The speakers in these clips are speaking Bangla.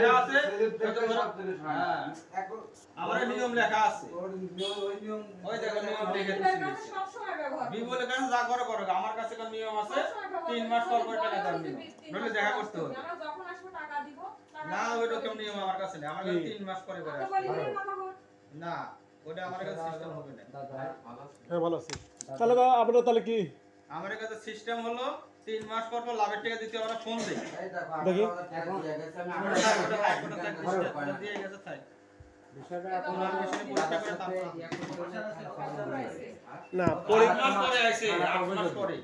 লেখা আছে? হয়। আমার নিয়ম লেখা আছে। ওই নিয়ম- ওই দেখো নিয়ম লিখে বিপুলের কাছে যা করে করো আমার কাছে কোনো নিয়ম আছে। তিন মাস পর পর টাকা দাম তিন নইলে দেখা করতে হবে। যখন আসব টাকা দিব, না দিয়ে ওইরকম নিয়ম আমার কাছে নেই। আমার কাছে তিন মাস পরে মাথা ঘুর। না ওটা আমার কাছে সিস্টেম হবে না। হ্যাঁ ভালো আছি। তাহলে আপনার তাহলে কি? আমার কাছে সিস্টেম হলো তিন মাস পর পর লাভের টাকা দিতে আমরা ফোন দিই দেখি। না। পরে মাস পরে আইছে, আট মাস পরে।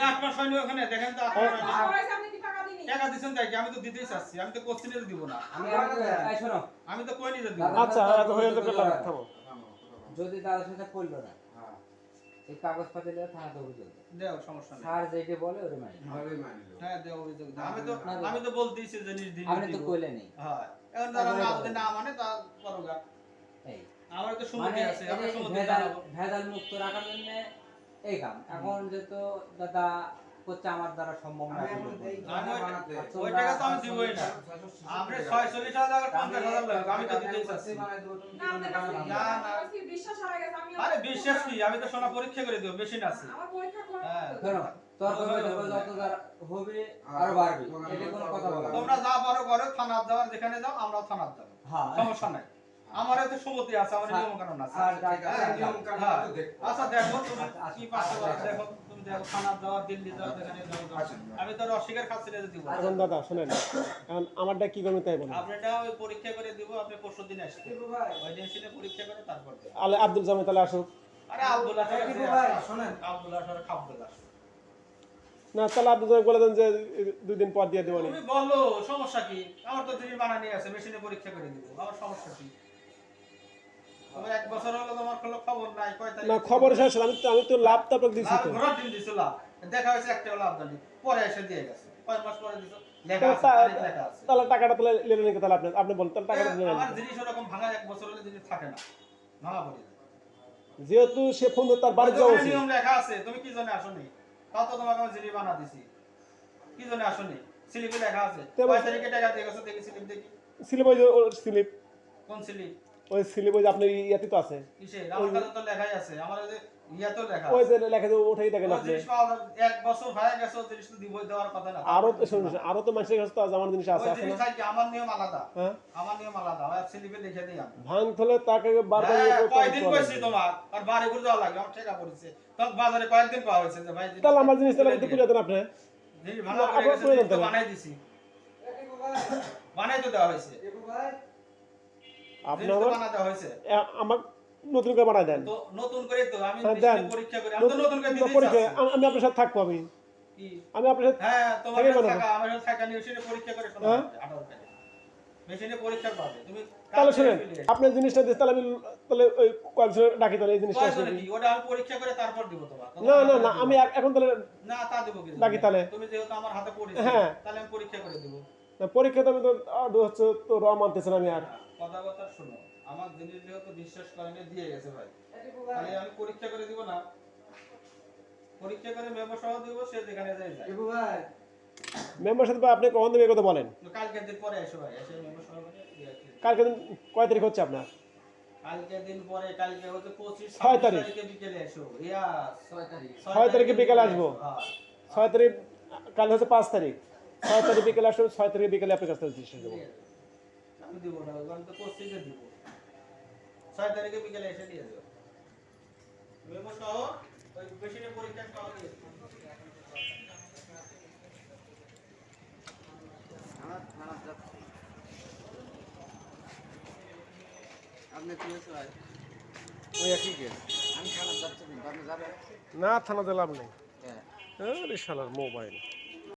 আট মাস, পর। হয়নি ওখানে, দেখেন তো টাকা দিচ্ছেন তাই আমি তো দিতেই চাচ্ছি আমি তো কোশ্চেনের দিব না। আমি তো কই দিব আচ্ছা হয়ে। যদি দাদার সাথে করল না। এই কাগজপাতি নিয়ে থানাতে অভিযোগ। দেও সমস্যা নেই। স্যার যেটা বলে ওটা মানি ভালোই মানি। হ্যাঁ দেও অভিযোগ দাও। আমি তো। আমি তো বলতেইছি যে জিনিস দিন আপনি তো কইলে নেই হ্যাঁ। এখন তারা না যদি না মানে তা করো গা। এই। আমার তো মানে সুমতি আছে এই আমরা যে সুমতি জানাব ভেজাল মুক্ত রাখার জন্য এই কাম। এখন যেহেতু দাদা করছে আমার দ্বারা সম্ভব না আমি এখন এই আমি ওই- টাকা তো আমি দিবই না। আমরা ছয়চল্লিশ হাজার পঞ্চাশ হাজার লাগবে আমি তো দিতেই চাচ্ছি দেবো, তুমি না। না, না। কি বিশ্বাস বিশ্বাস কি আমি তো সোনা পরীক্ষা করে দেবো মেশিন আছে। আমার পরীক্ষা করা হ্যাঁ। হবে আরও বাড়বে এটা কোনো কথা বলা তোমরা যা পারো করো থানার যাওয়ার যেখানে যাও আমরাও থানার যাব। হ্যাঁ। সমস্যা নাই। আমার তো সুমতি আছে আমার নিয়ম কানুন আছে। হ্যাঁ, নিয়ম কানুন হ্যাঁ। তো দেখব। আচ্ছা দেখো তুমি আচ্ছা, কি পারছ আচ্ছা, আচ্ছা। দেখো তুমি দেখো থানার যাওয়া দিল্লি যাওয়া যেখানে যাও যাও। আচ্ছা। আমি তো অস্বীকার খাচ্ছি না দিব এখন দাদা শোনেন এখন আমারটা কি করবেন তাই বলেন আপনারটা ওই পরীক্ষা করে দিব আপনি পরশু দিন আসবেন ওই মেশিনে পরীক্ষা করে তারপর আলে আব্দুল জামাই তাহলে আসুক। আরে না তাহলে জামাই বলে দেন যে দুই দিন পর দিয়ে দেবো তুমি বলো সমস্যা কি? আমার তো জিনিস বানানি আছে মেশিনে পরীক্ষা করে দিব। আমার সমস্যা কি? এক বছর হলো তোমার কোনো খবর নাই কয় তারিখ? না খবর শেষ হলো। আমি তো আমি তো লাভ তো আপনাকে তো। দিন দেখা হয়েছে একটা লাভ জানি পরে এসে দিয়ে গেছে। কয় মাস পরে দিছো? লেখা আছে তারিখ লেখা আছে। তাহলে টাকাটা তাহলে লেনে নিকে তাহলে আপনি আপনি বলেন টাকাটা আমার জিনিস ওরকম ভাঙা এক বছর হলে জিনিস থাকে না। ভাঙা পড়ে যায়। যেহেতু সে ফোন তার বাড়ি যাওয়া উচিত। নিয়ম লেখা আছে তুমি কি জন্য আসনি? তা তো তোমাকে আমি জিনিস বানা দিছি। কি জন্য আসনি? স্লিপে লেখা আছে। কয় তারিখে টাকা দিয়ে গেছো দেখি স্লিপ দেখি। স্লিপ ওই স্লিপ কোন স্লিপ ওই যে আপনার ইয়াতে তো আছে। আমার কাছে তো লেখাই আছে। আমার যে ইয়াতেও লেখা ওই যে লেখা যে ওঠাই দেখেন আপনি। জিনিস এক বছর হয়ে গেছে জিনিস তো দিবই দেওয়ার কথা না। আরও তো শুনুন আরও তো মানুষের কাছে তো আমার জিনিস আছে আছে না আমার নিয়ম আলাদা। আমার নিয়ম আলাদা। ওই স্লিপে লিখে দিই ভাঙ থলে তাকে বারবার করে কয়দিন কইছি তোমার। আর বাড়ি ঘুরে যাওয়া লাগে আমার ঠেকা পড়েছে। তখন বাজারে কয়েকদিন পাওয়া হয়েছে যে ভাই তাহলে আমার জিনিস তাহলে একটু তুলে দেন আপনি। জিনিস ভালো না, করে আবার গেছে, করে জিনিস তো দেন। বানাই দিছি। বানাই তো দেওয়া হয়েছে। টিপু ভাই, আপনি আমার বানা দেওয়া হয়েছে। এ- আমার নতুন করে বানায় দেন। নতুন করে তো আমি হ্যাঁ, দেন। পরীক্ষা করে। আমি তো নতুন করে দিতেই পরীক্ষা আমি আমি আপনার সাথে থাকব আমি। আমি আপনার সাথে হ্যাঁ তোমার থেকে থাকা আমার কাছে থাকা নিয়ে মেশিনে পরীক্ষা করে শোনা। হ্যাঁ? 18 টাকা। মেশিনে পরীক্ষা পাবে। তুমি তাহলে শুনেন করে জিনিসটা দিস তাহলে আমি তাহলে ওই কয়েকজন ডাকি তাহলে এই জিনিসটা আসবে ওটা আমি পরীক্ষা করে তারপর দিব তোমার না না না আমি এখন তাহলে না তা দেবো কি বাকি তাহলে? তুমি যেহেতু আমার হাতে পড়েছো হ্যাঁ। তাহলে আমি পরীক্ষা করে দিব। না, পরীক্ষা তো আমি তো আর হচ্ছে তো র মানতেছে না আমি আর। কথা কথা শুনো আমার জিনিস যেহেতু বিশ্বাস করেনি দিয়ে গেছে ভাই। তাহলে আমি পরীক্ষা করে দিব না। পরীক্ষা করে মেমো সহ দিব সে যেখানে যায় যায়। টিপু ভাই, মেম্বার সাথে আপনি কখন দেবে কথা বলেন? কালকের দিন পরে এসো ভাই এসে মেমো সহ করে দিয়ে কালকে দিন কয় তারিখ হচ্ছে আপনার? কালকে দিন পরে কালকে হচ্ছে পঁচিশ ছয় ছাব্বিশ তারিখ। তারিখে বিকেলে এসো। ইয়াস ছয় তারিখ। ছয় তারিখে বিকেলে আসব। হ্যাঁ। ছয় তারিখ কাল হচ্ছে পাঁচ তারিখ। ছয় তারিখ বিকেলে আসবে ছয় তারিখ বিকেলে আপনার কাছ থেকে জিনিসটা দেবো আমি দিব না ওখানে তো কোশ্চেনে দিব। ছয় তারিখে বিকেলে এসে দিয়ে যাও মেমো সহ ওই মেশিনে পরীক্ষা সহ দিয়ে থানা না দিলাম নেই। হ্যাঁ। শালার মোবাইল